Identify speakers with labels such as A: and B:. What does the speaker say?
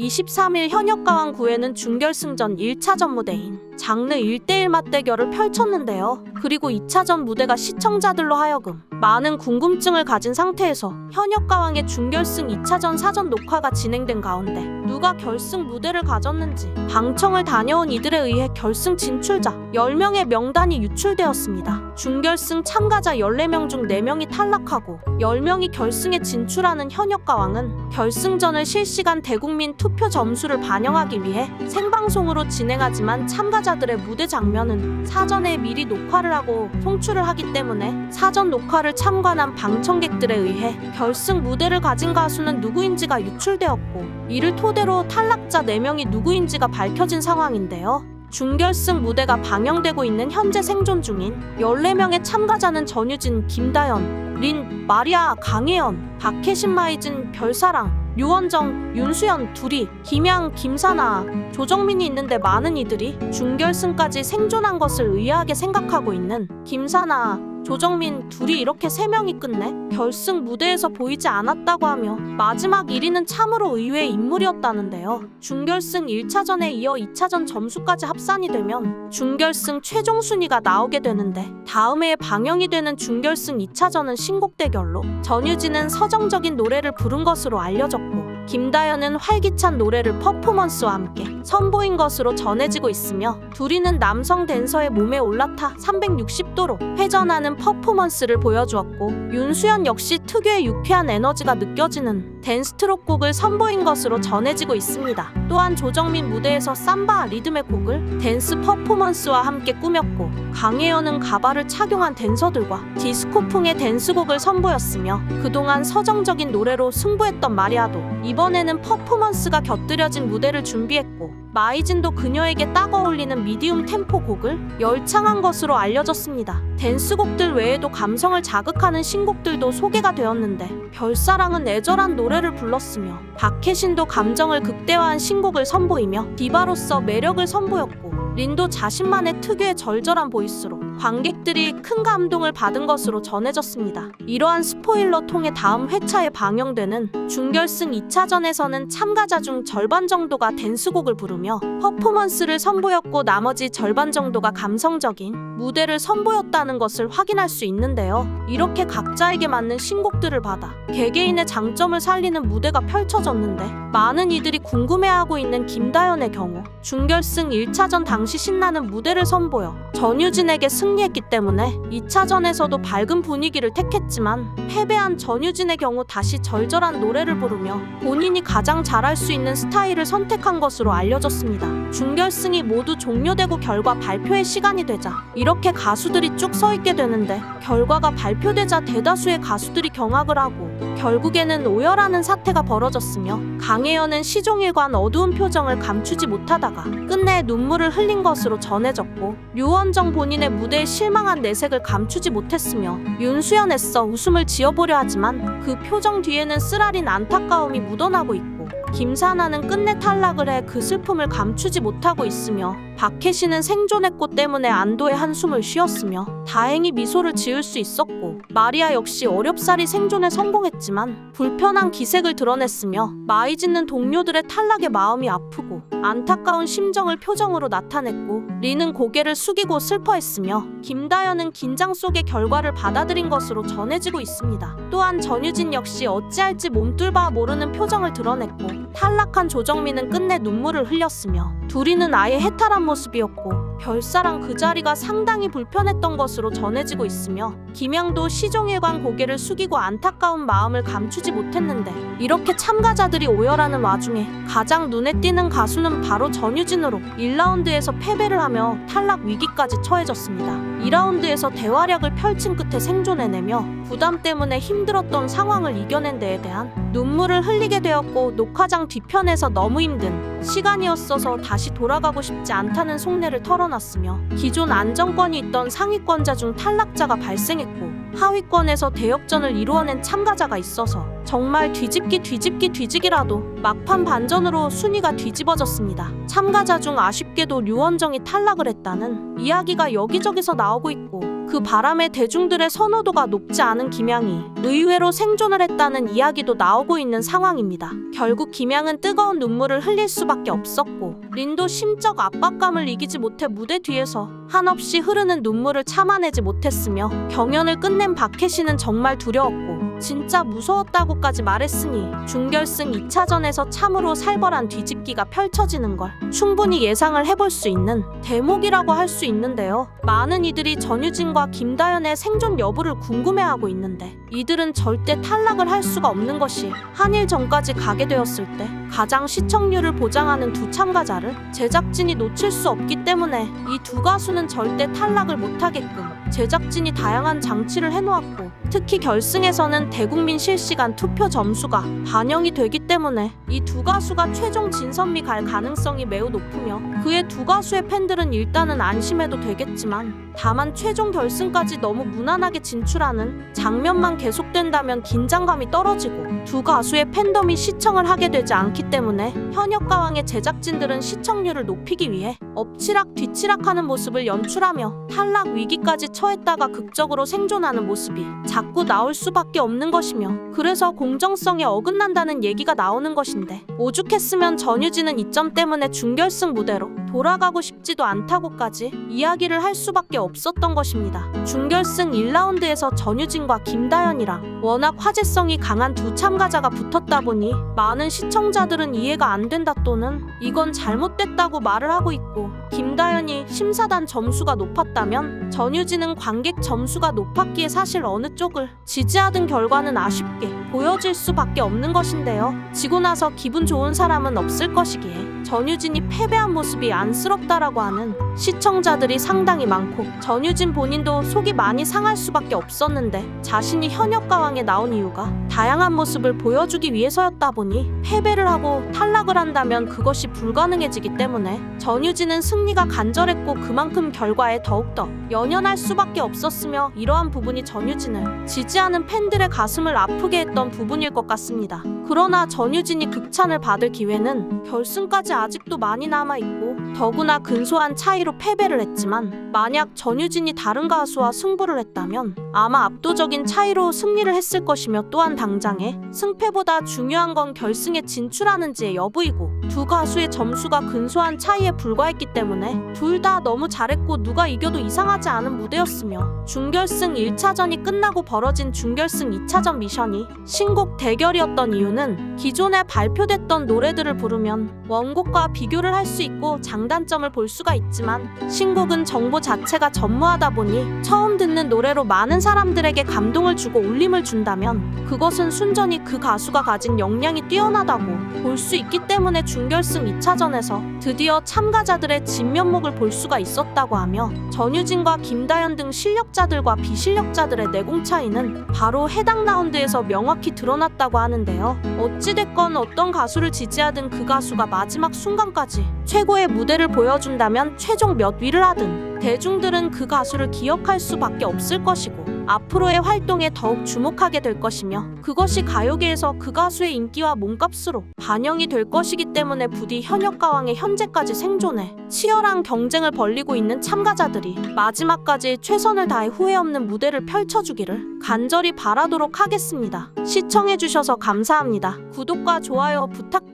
A: 23일 현역가왕 9회는 준결승전 1차전 무대인 장르 1대1 맞대결을 펼쳤는데요. 그리고 2차전 무대가 시청자들로 하여금 많은 궁금증을 가진 상태에서 현역 가왕의 준결승 2차전 사전 녹화가 진행된 가운데 누가 결승 무대를 가졌는지 방청을 다녀온 이들에 의해 결승 진출자 10명의 명단이 유출되었습니다. 준결승 참가자 14명 중 4명이 탈락하고 10명이 결승에 진출하는 현역 가왕은 결승전을 실시간 대국민 투표 점수를 반영하기 위해 생방송으로 진행하지만 참가자 들의 무대 장면은 사전에 미리 녹화를 하고 송출을 하기 때문에 사전 녹화를 참관한 방청객들에 의해 결승 무대를 가진 가수는 누구인지가 유출되었고 이를 토대로 탈락자 4명이 누구인지가 밝혀진 상황인데요. 준결승 무대가 방영되고 있는 현재 생존 중인 14명의 참가자는 전유진, 김다연, 린, 마리아, 강혜연, 박혜신, 마이진, 별사랑, 류원정, 윤수연 둘이, 김양, 김사나, 조정민이 있는데 많은 이들이 준결승까지 생존한 것을 의아하게 생각하고 있는 김사나, 조정민 둘이 이렇게 세 명이 끝내 결승 무대에서 보이지 않았다고 하며 마지막 1위는 참으로 의외의 인물이었다는데요. 준결승 1차전에 이어 2차전 점수까지 합산이 되면 준결승 최종 순위가 나오게 되는데 다음 해에 방영이 되는 준결승 2차전은 신곡 대결로 전유진은 서정적인 노래를 부른 것으로 알려졌고 김다연은 활기찬 노래를 퍼포먼스와 함께 선보인 것으로 전해지고 있으며 둘이는 남성 댄서의 몸에 올라타 360도로 회전하는 퍼포먼스를 보여주었고 윤수연 역시 특유의 유쾌한 에너지가 느껴지는 댄스트롯 곡을 선보인 것으로 전해지고 있습니다. 또한 조정민 무대에서 삼바 리듬의 곡을 댄스 퍼포먼스와 함께 꾸몄고 강혜연은 가발을 착용한 댄서들과 디스코풍의 댄스곡을 선보였으며 그동안 서정적인 노래로 승부했던 마리아도 이번에는 퍼포먼스가 곁들여진 무대를 준비했고 마이진도 그녀에게 딱 어울리는 미디움 템포 곡을 열창한 것으로 알려졌습니다. 댄스곡들 외에도 감성을 자극하는 신곡들도 소개가 되었는데 별사랑은 애절한 노래를 불렀으며 박혜신도 감정을 극대화한 신곡을 선보이며 디바로서 매력을 선보였고 린도 자신만의 특유의 절절한 보이스로 관객들이 큰 감동을 받은 것으로 전해졌습니다. 이러한 스포일러 통해 다음 회차에 방영되는 준결승 2차전에서는 참가자 중 절반 정도가 댄스곡을 부르며 퍼포먼스를 선보였고 나머지 절반 정도가 감성적인 무대를 선보였다는 것을 확인할 수 있는데요. 이렇게 각자에게 맞는 신곡들을 받아 개개인의 장점을 살리는 무대가 펼쳐졌는데 많은 이들이 궁금해하고 있는 김다연의 경우 준결승 1차전 당시 신나는 무대를 선보여 전유진에게 승 리했기 때문에 2차전에서도 밝은 분위기를 택했지만 패배한 전유진의 경우 다시 절절한 노래를 부르며 본인이 가장 잘할 수 있는 스타일을 선택한 것으로 알려졌습니다. 준결승이 모두 종료되고 결과 발표의 시간이 되자 이렇게 가수들이 쭉 서 있게 되는데 결과가 발표되자 대다수의 가수들이 경악을 하고 결국에는 오열하는 사태가 벌어졌으며 강혜연은 시종일관 어두운 표정을 감추지 못하다가 끝내 눈물을 흘린 것으로 전해졌고 류원정 본인의 무대에 실망한 내색을 감추지 못했으며 윤수연 애써 웃음을 지어보려 하지만 그 표정 뒤에는 쓰라린 안타까움이 묻어나고 있고 김사나는 끝내 탈락을 해 그 슬픔을 감추지 못하고 있으며 박혜신은 생존했고 때문에 안도의 한숨을 쉬었으며 다행히 미소를 지을 수 있었고 마리아 역시 어렵사리 생존에 성공했지만 불편한 기색을 드러냈으며 마이 짓는 동료들의 탈락에 마음이 아프고 안타까운 심정을 표정으로 나타냈고 리는 고개를 숙이고 슬퍼했으며 김다연은 긴장 속의 결과를 받아들인 것으로 전해지고 있습니다. 또한 전유진 역시 어찌할지 몸둘 바 모르는 표정을 드러냈고 탈락한 조정민은 끝내 눈물을 흘렸으며 둘이는 아예 해탈한 모습이었고 별사랑 그 자리가 상당히 불편했던 것으로 전해지고 있으며 김양도 시종일관 고개를 숙이고 안타까운 마음을 감추지 못했는데 이렇게 참가자들이 오열하는 와중에 가장 눈에 띄는 가수는 바로 전유진으로 1라운드에서 패배를 하며 탈락 위기까지 처해졌습니다. 2라운드에서 대활약을 펼친 끝에 생존해내며 부담 때문에 힘들었던 상황을 이겨낸 데에 대한 눈물을 흘리게 되었고 녹화장 뒤편에서 너무 힘든 시간이었어서 다시 돌아가고 싶지 않다는 속내를 털어 놨으며 기존 안정권이 있던 상위권자 중 탈락자가 발생했고 하위권에서 대역전을 이루어낸 참가자가 있어서 정말 뒤집기 뒤집기 뒤지기라도 막판 반전으로 순위가 뒤집어졌습니다. 참가자 중 아쉽게도 류원정이 탈락을 했다는 이야기가 여기저기서 나오고 있고 그 바람에 대중들의 선호도가 높지 않은 김양이 의외로 생존을 했다는 이야기도 나오고 있는 상황입니다. 결국 김양은 뜨거운 눈물을 흘릴 수밖에 없었고 린도 심적 압박감을 이기지 못해 무대 뒤에서 한없이 흐르는 눈물을 참아내지 못했으며 경연을 끝낸 박혜신은 정말 두려웠고 진짜 무서웠다고까지 말했으니 준결승 2차전에서 참으로 살벌한 뒤집기가 펼쳐지는 걸 충분히 예상을 해볼 수 있는 대목이라고 할 수 있는데요. 많은 이들이 전유진과 김다연의 생존 여부를 궁금해하고 있는데 이들은 절대 탈락을 할 수가 없는 것이 한일전까지 가게 되었을 때 가장 시청률을 보장하는 두 참가자를 제작진이 놓칠 수 없기 때문에 이 두 가수는 절대 탈락을 못하게끔 제작진이 다양한 장치를 해놓았고 특히 결승에서는 대국민 실시간 투표 점수가 반영이 되기 때문에 이 두 가수가 최종 진선미 갈 가능성이 매우 높으며 그의 두 가수의 팬들은 일단은 안심해도 되겠지만 다만 최종 결승까지 너무 무난하게 진출하는 장면만 계속된다면 긴장감이 떨어지고 두 가수의 팬덤이 시청을 하게 되지 않기 때문에 현역 가왕의 제작진들은 시청률을 높이기 위해 엎치락 뒤치락하는 모습을 연출하며 탈락 위기까지 처했다가 극적으로 생존하는 모습이 자꾸 나올 수밖에 없는 것이며 그래서 공정성에 어긋난다는 얘기가 나오는 것인데 오죽했으면 전유진은 이 점 때문에 준결승 무대로 돌아가고 싶지도 않다고까지 이야기를 할 수밖에 없었던 것입니다. 준결승 1라운드에서 전유진과 김다연이랑 워낙 화제성이 강한 두 참가자가 붙었다 보니 많은 시청자들은 이해가 안 된다 또는 이건 잘못됐다고 말을 하고 있고 김다연이 심사단 점수가 높았다면 전유진은 관객 점수가 높았기에 사실 어느 쪽을 지지하든 결과는 아쉽게 보여질 수밖에 없는 것인데요. 지고 나서 기분 좋은 사람은 없을 것이기에 전유진이 패배한 모습이 안쓰럽다라고 하는 시청자들이 상당히 많고 전유진 본인도 속이 많이 상할 수밖에 없었는데 자신이 현역 가왕에 나온 이유가 다양한 모습을 보여주기 위해서였다 보니 패배를 하고 탈락을 한다면 그것이 불가능해지기 때문에 전유진은 승리가 간절했고 그만큼 결과에 더욱더 연연할 수밖에 없었으며 이러한 부분이 전유진을 지지하는 팬들의 가슴을 아프게 했던 부분일 것 같습니다. 그러나 전유진이 극찬을 받을 기회는 결승까지 아직도 많이 남아있고 더구나 근소한 차이로 패배를 했지만 만약 전유진이 다른 가수와 승부를 했다면 아마 압도적인 차이로 승리를 했을 것이며 또한 당장에 승패보다 중요한 건 결승에 진출하는지의 여부이고 두 가수의 점수가 근소한 차이에 불과했기 때문에 둘 다 너무 잘했고 누가 이겨도 이상하지 않은 무대였으며 준결승 1차전이 끝나고 벌어진 준결승 2차전 미션이 신곡 대결이었던 이유는 기존에 발표됐던 노래들을 부르면 원곡과 비교를 할 수 있고 장단점을 볼 수가 있지만 신곡은 정보 자체가 전무하다 보니 처음 듣는 노래로 많은 사람들에게 감동을 주고 울림을 준다면 그것은 순전히 그 가수가 가진 역량이 뛰어나다고 볼 수 있기 때문에 준결승 2차전에서 드디어 참가자들의 진면목을 볼 수가 있었다고 하며 전유진과 김다연 등 실력자들과 비실력자들의 내공 차이는 바로 해당 라운드에서 명확히 드러났다고 하는데요. 어찌됐건 어떤 가수를 지지하든 그 가수가 마지막 순간까지 최고의 무대를 보여준다면 최종 몇 위를 하든 대중들은 그 가수를 기억할 수밖에 없을 것이고 앞으로의 활동에 더욱 주목하게 될 것이며 그것이 가요계에서 그 가수의 인기와 몸값으로 반영이 될 것이기 때문에 부디 현역 가왕의 현재까지 생존해 치열한 경쟁을 벌리고 있는 참가자들이 마지막까지 최선을 다해 후회 없는 무대를 펼쳐주기를 간절히 바라도록 하겠습니다. 시청해주셔서 감사합니다. 구독과 좋아요 부탁드립니다.